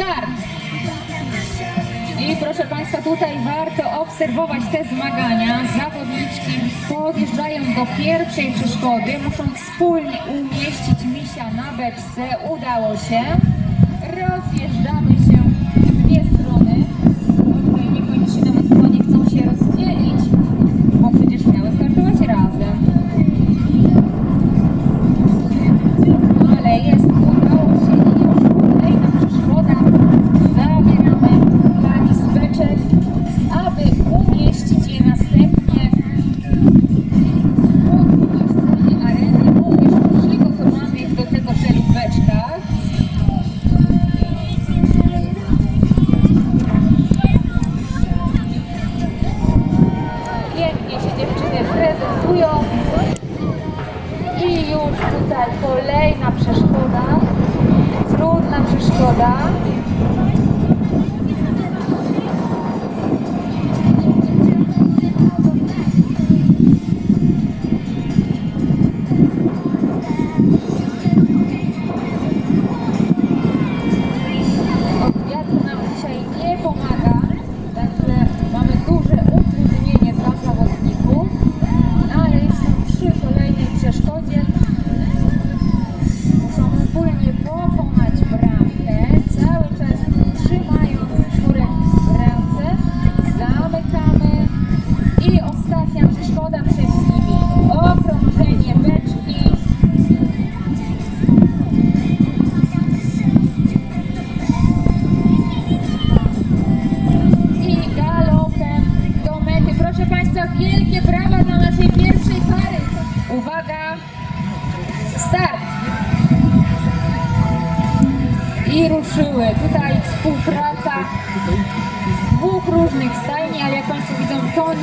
start! I proszę Państwa, tutaj warto obserwować te zmagania. Zawodniczki podjeżdżają do pierwszej przeszkody, muszą wspólnie umieścić misia na beczce. Udało się. Rozjeżdżamy się.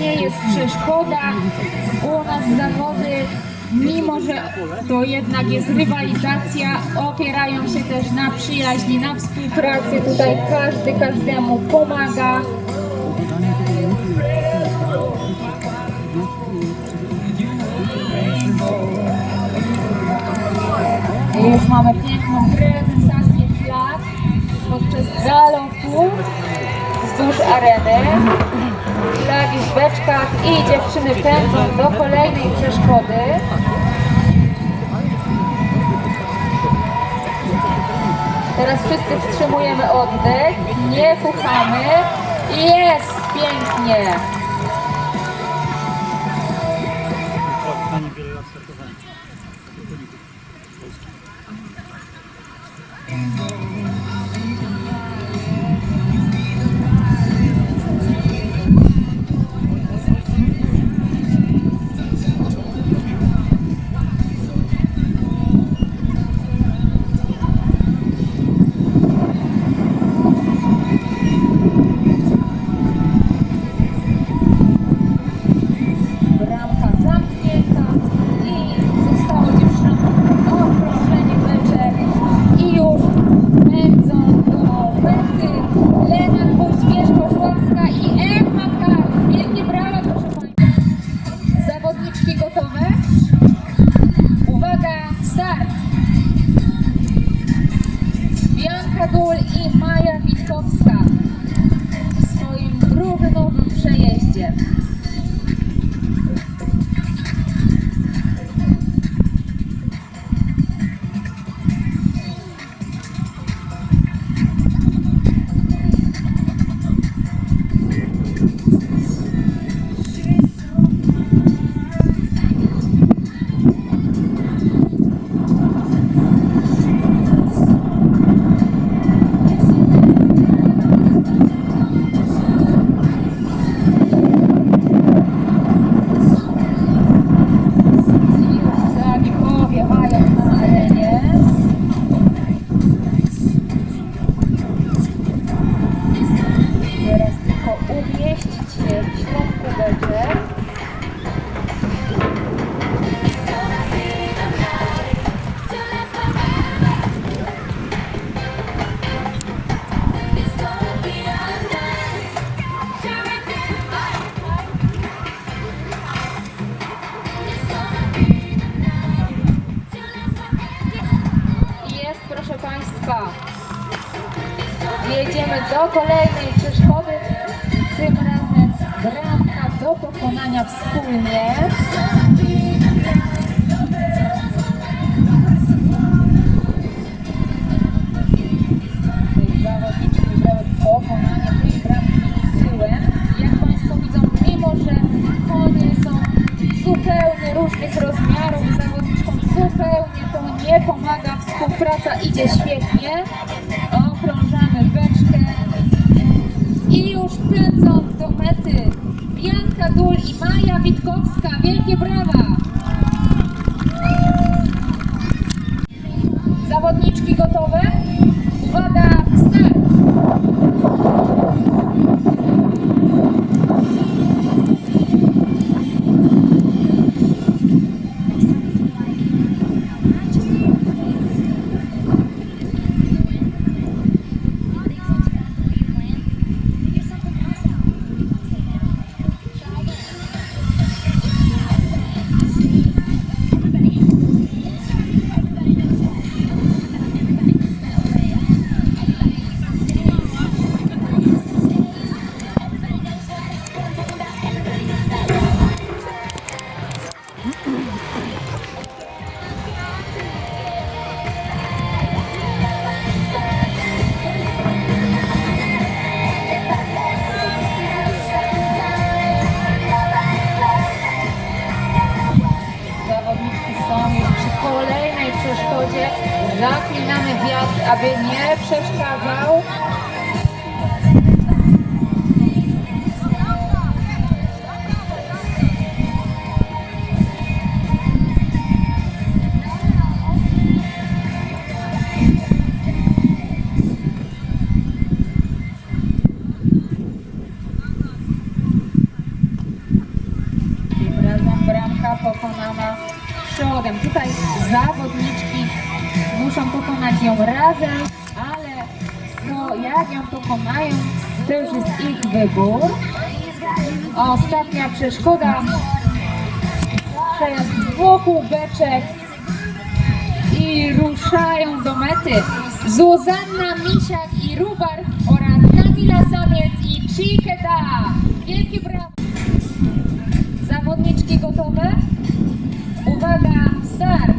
nie jest przeszkoda. U nas zawody, mimo że to jednak jest rywalizacja, opierają się też na przyjaźni, na współpracy. Tutaj każdy każdemu pomaga. Już mamy piękną prezentację flag podczas galopu wzdłuż areny i i dziewczyny pędzą do kolejnej przeszkody. Teraz wszyscy wstrzymujemy oddech, nie fuchamy i jest pięknie. Ostatnia przeszkoda Przejazd dwóch łóweczek i ruszają do mety. Zuzanna Misiak i Rubar oraz Kamila Samiec i Chikeda. Wielkie brawo! Zawodniczki gotowe? Uwaga, start!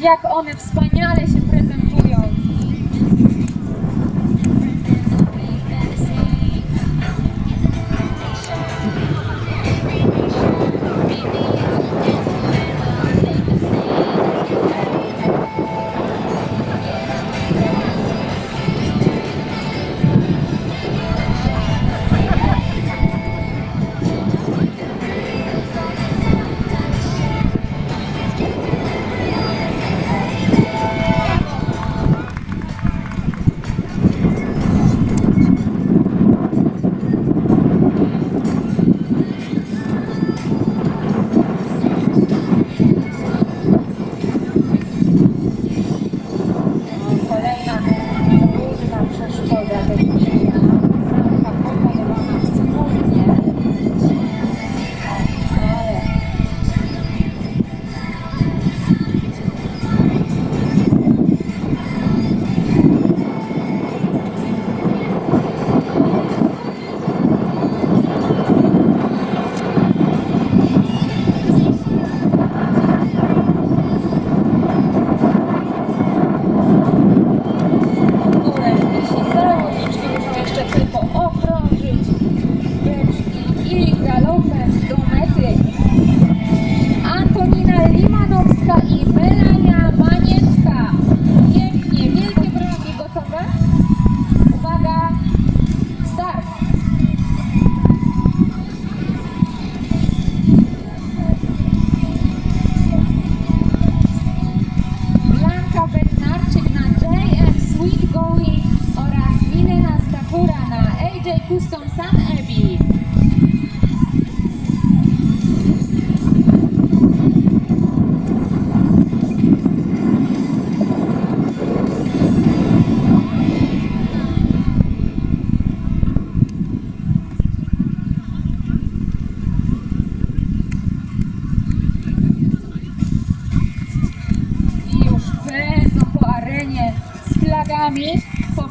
jak one wspaniale się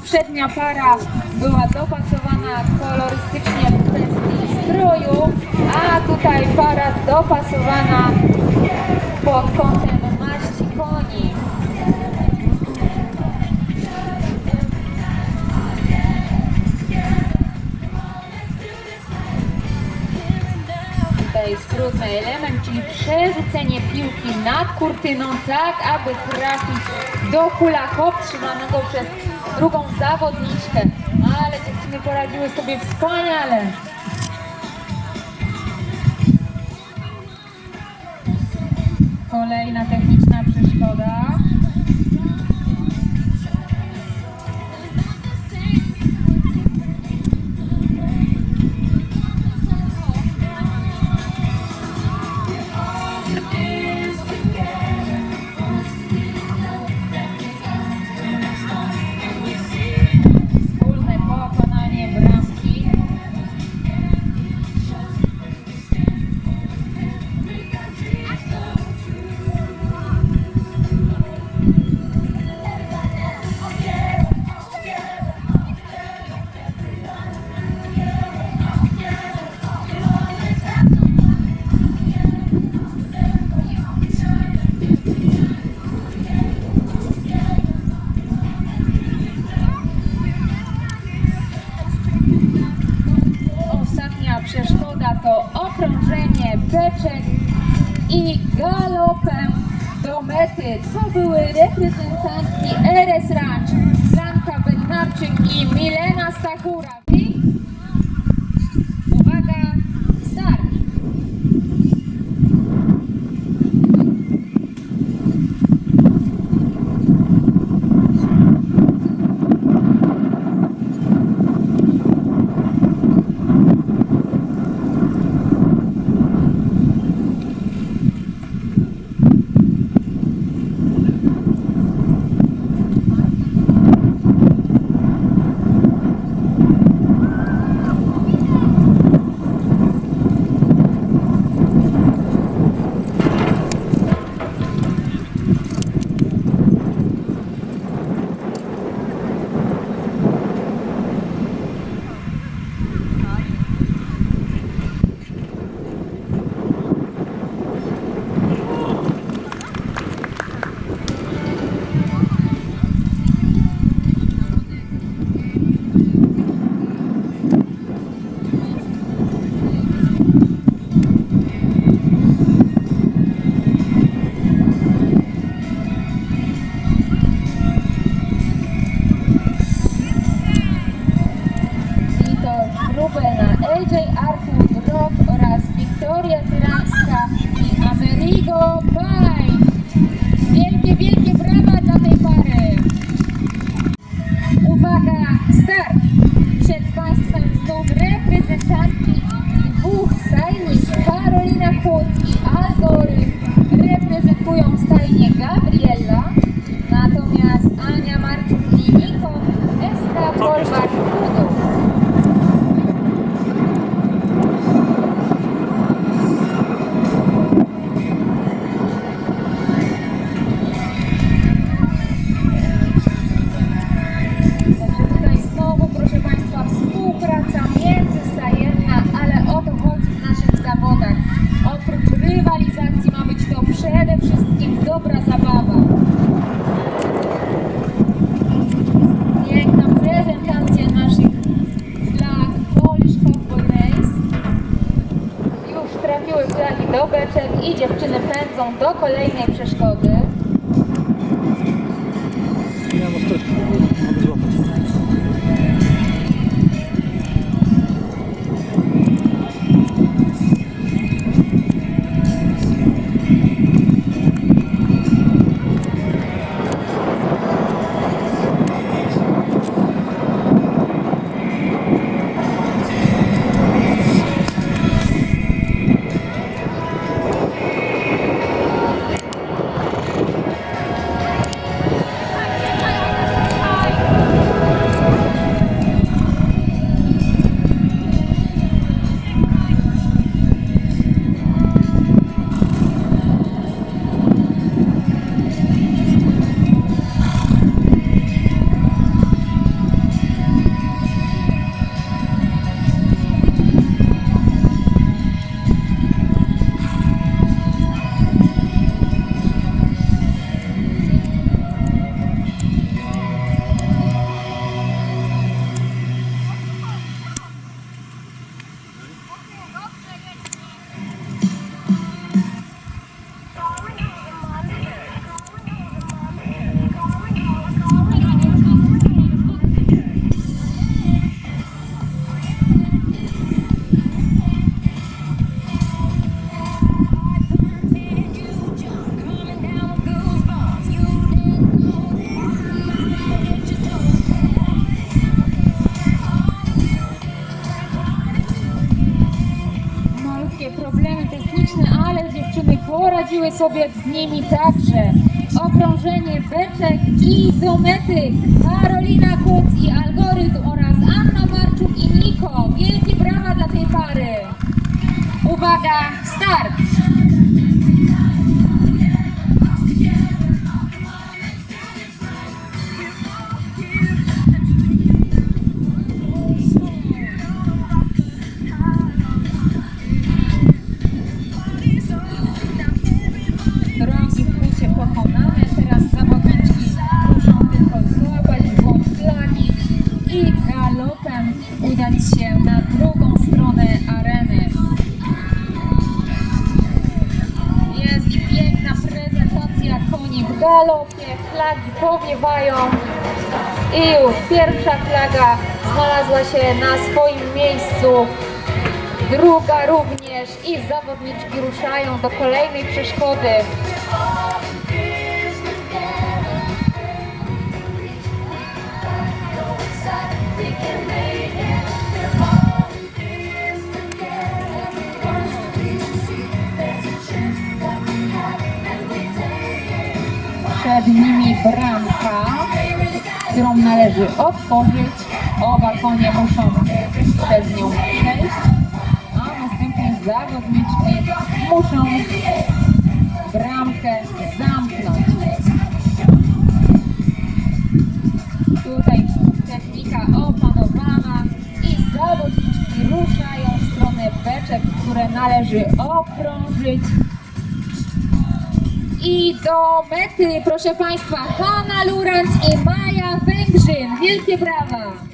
Przednia para była dopasowana kolorystycznie w kwestii stroju, a tutaj para dopasowana pod kątem maści koni. Tutaj skrótny element, czyli przerzucenie piłki nad kurtyną, tak aby trafić do hula hop trzymanego przez drugą zawodniczkę. Ale dziewczyny poradziły sobie wspaniale. Kolejna techniczna przeszkoda. Do mety. To były reprezentantki RS Ranch, Blanka Bednarczyk i Milena Stachura. Wielkie, brawa dla tej pary. Pędzą sobie z nimi także okrążenie beczek i do Karolina Kuc i Algorytm oraz Anna Marczuk i Niko. Wielkie brawa dla tej pary. Uwaga, start! Galopie, flagi powiewają i już pierwsza flaga znalazła się na swoim miejscu. Druga również i zawodniczki ruszają do kolejnej przeszkody. Nimi bramka, którą należy otworzyć. Oba konie muszą przez nią przejść, a następnie zawodniczki muszą bramkę zamknąć. Tutaj technika opanowana i zawodniczki ruszają w stronę beczek, które należy okrążyć. I do mety, proszę Państwa, Hanna Lurenc i Maja Węgrzyn. Wielkie brawa!